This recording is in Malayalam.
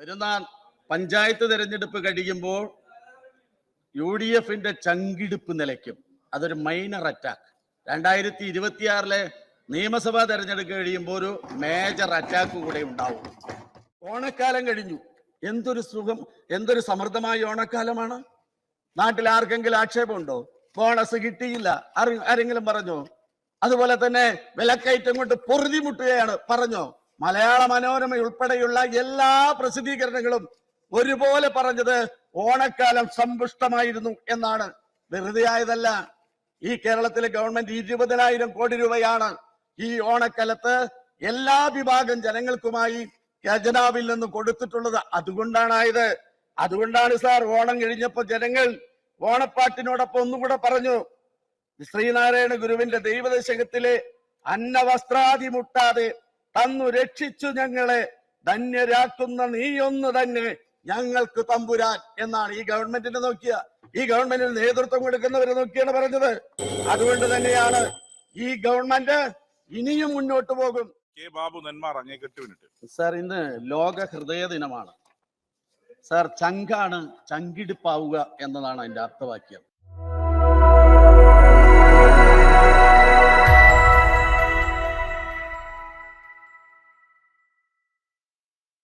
വരുന്ന പഞ്ചായത്ത് തെരഞ്ഞെടുപ്പ് കഴിയുമ്പോൾ യു ഡി എഫിന്റെ ചങ്കിടിപ്പ് നിലയ്ക്കും. അതൊരു മൈനർ അറ്റാക്ക് രണ്ടായിരത്തി ഇരുപത്തിയാറിലെ നിയമസഭാ തെരഞ്ഞെടുപ്പ് കഴിയുമ്പോൾ ഒരു മേജർ അറ്റാക്ക് കൂടെ ഉണ്ടാവും. ഓണക്കാലം കഴിഞ്ഞു. എന്തൊരു സുഖം എന്തൊരു സമൃദ്ധമായ ഓണക്കാലമാണ്. നാട്ടിൽ ആർക്കെങ്കിലും ആക്ഷേപമുണ്ടോ ബോണസ് കിട്ടിയില്ല. ആരെങ്കിലും പറഞ്ഞോ? അതുപോലെ തന്നെ വിലക്കയറ്റം കൊണ്ട് പൊറുതിമുട്ടുകയാണ് പറഞ്ഞോ? മലയാള മനോരമ ഉൾപ്പെടെയുള്ള എല്ലാ പ്രസിദ്ധീകരണങ്ങളും ഒരുപോലെ പറഞ്ഞത് ഓണക്കാലം സമ്പുഷ്ടമായിരുന്നു എന്നാണ്. വെറുതെ ആയതല്ല. ഈ കേരളത്തിലെ ഗവൺമെന്റ് ഇരുപതിനായിരം കോടി രൂപയാണ് ഈ ഓണക്കാലത്ത് എല്ലാ വിഭാഗം ജനങ്ങൾക്കുമായി ഖജനാവിൽ നിന്ന് കൊടുത്തിട്ടുള്ളത്. അതുകൊണ്ടാണായത്. അതുകൊണ്ടാണ് സാർ ഓണം കഴിഞ്ഞപ്പോ ജനങ്ങൾ ഓണപ്പാട്ടിനോടൊപ്പം ഒന്നുകൂടെ പറഞ്ഞു ശ്രീനാരായണ ഗുരുവിന്റെ ദൈവദശകത്തിലെ അന്നവസ്ത്രാതി മുട്ടാതെ തന്നു രക്ഷിച്ചു ഞങ്ങളെ. ധന്യരാക്കുന്ന നീയൊന്ന് തന്നെ ഞങ്ങൾക്ക് തമ്പുരാൻ എന്നാണ് ഈ ഗവൺമെന്റിനെ നോക്കിയ. ഈ ഗവൺമെന്റിന് നേതൃത്വം കൊടുക്കുന്നവരെ നോക്കിയാണ് പറഞ്ഞത്. അതുകൊണ്ട് തന്നെയാണ് ഈ ഗവൺമെന്റ് ഇനിയും മുന്നോട്ട് പോകും. കെ ബാബു നെന്മാർ സാർ ഇന്ന് ലോക ഹൃദയ ദിനമാണ്. സാർ ചങ്കാണ് ചങ്കിടിപ്പാവുക എന്നതാണ് അതിന്റെ അർത്ഥവാക്യം.